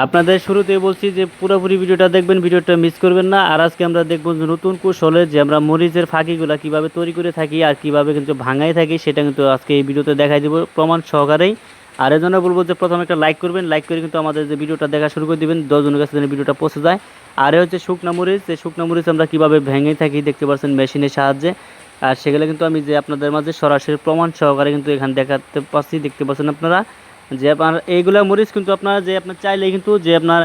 আপনাদের শুরুতেই বলছি যে পুরোপুরি ভিডিওটা দেখবেন, ভিডিওটা মিস করবেন না। আর আজকে আমরা দেখব যে নতুন কৌশলে যে আমরা মরিচের ফাঁকিগুলো কীভাবে তৈরি করে থাকি আর কীভাবে কিন্তু ভাঙাই থাকি, সেটা কিন্তু আজকে এই ভিডিওতে দেখাই দিব প্রমাণ সহকারেই। আর এর জন্য বলব যে প্রথমে একটা লাইক করবেন, লাইক করে কিন্তু আমাদের যে ভিডিওটা দেখা শুরু করে দিবেন, দশজনের কাছে যেন ভিডিওটা পৌঁছে যায়। আর হচ্ছে শুকনা মরিচ, এই শুকনা মরিচ আমরা কীভাবে ভেঙে থাকি দেখতে পাচ্ছেন মেশিনের সাহায্যে। আর সেগুলো কিন্তু আমি যে আপনাদের মাঝে সরাসরি প্রমাণ সহকারে কিন্তু এখানে দেখাতে পাচ্ছি, দেখতে পাচ্ছেন আপনারা। যে আপনার এইগুলা মরিচ কিন্তু আপনার যে আপনার চাইলে কিন্তু যে আপনার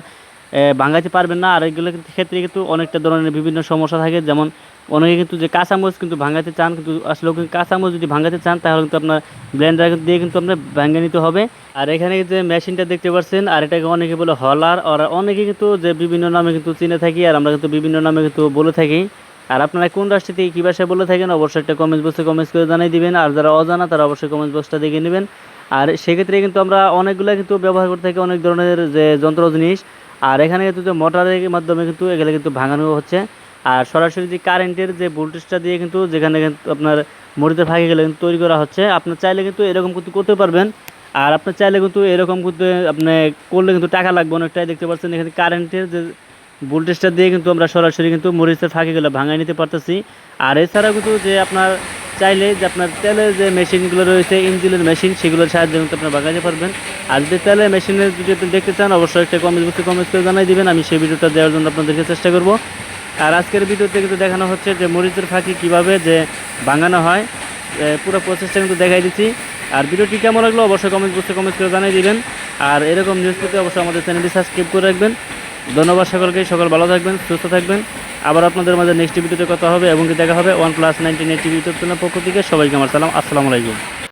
এ, ভাঙাইতে পারবেন না। আর কিন্তু ক্ষেত্রে কিন্তু অনেকটা ধরনের বিভিন্ন সমস্যা থাকে। যেমন অনেকে কিন্তু যে কাঁচা মরিচ কিন্তু ভাঙাতে চান কিন্তু আসলে কিন্তু কাঁচা মরিচ যদি ভাঙাতে চান তাহলে কিন্তু আপনার ব্লেন্ডার দিয়ে কিন্তু আপনার ভেঙে নিতে হবে। আর এখানে যে মেশিনটা দেখতে পাচ্ছেন আর এটাকে অনেকে বলে হলার। আর অনেকে কিন্তু যে বিভিন্ন নামে কিন্তু চিনে থাকি আর আমরা কিন্তু বিভিন্ন নামে কিন্তু বলে থাকি। আর আপনারা কোন রাষ্ট্র থেকে কী ভাষায় বলে থাকেন অবশ্যই একটা কমেন্ট বক্সে কমেন্টস করে জানিয়ে দিবেন। আর যারা অজানা তারা অবশ্যই কমেন্ট বক্সটা দেখে নেবেন। আর সেক্ষেত্রে কিন্তু আমরা অনেকগুলো কিন্তু ব্যবহার করে থাকি অনেক ধরনের যে যন্ত্র জিনিস। আর এখানে কিন্তু যে মোটরের মাধ্যমে কিন্তু এগুলো কিন্তু ভাঙানো হচ্ছে। আর সরাসরি যে কারেন্টের যে ভোল্টেজটা দিয়ে কিন্তু যেখানে কিন্তু আপনার মরিচের ফাঁকি গেলে কিন্তু তৈরি করা হচ্ছে। আপনার চাইলে কিন্তু এরকম কিন্তু করতে পারবেন। আর আপনার চাইলে কিন্তু এরকম কিন্তু আপনি করলে কিন্তু টাকা লাগবে। অনেকটাই দেখতে পাচ্ছেন এখানে কারেন্টের যে ভোল্টেজটা দিয়ে কিন্তু আমরা সরাসরি কিন্তু মরিচের ফাঁকে গেলে ভাঙাই নিতে পারতেছি। আর এছাড়াও কিন্তু যে আপনার চাইলে যে আপনার তেলের যে মেশিনগুলো রয়েছে, ইঞ্জিনের মেশিন, সেগুলোর সাহায্যে কিন্তু আপনার ভাঙাতে পারবেন। আর যদি তেলের মেশিনের যদি আপনি দেখতে চান, অবশ্যই একটা কমেন্ট বক্সে কমেন্ট করে জানাই দিবেন। আমি সেই ভিডিওটা দেওয়ার জন্য আপনাদেরকে চেষ্টা করব। আর আজকের ভিডিওতে কিন্তু দেখানো হচ্ছে যে মরিচের ফাঁকি কীভাবে যে ভাঙানো হয় পুরো প্রসেসটা কিন্তু দেখাই দিচ্ছি। আর ভিডিওটি কেমন লাগল, অবশ্যই কমেন্ট বক্সে কমেন্ট করে জানাই দিবেন। আর এরকম নিউজ পেতে অবশ্যই আমাদের চ্যানেলটি সাবস্ক্রাইব করে রাখবেন। ধন্যবাদ সকলকে, সকল ভালো থাকবেন, সুস্থ থাকবেন। আবার আপনাদের মাঝে নেক্সট ভিডিওতে কথা হবে এবং দেখা হবে? One plus nineteen eight TV YouTube পক্ষ থেকে সবাইকে আমার সালাম। আসসালামু আলাইকুম।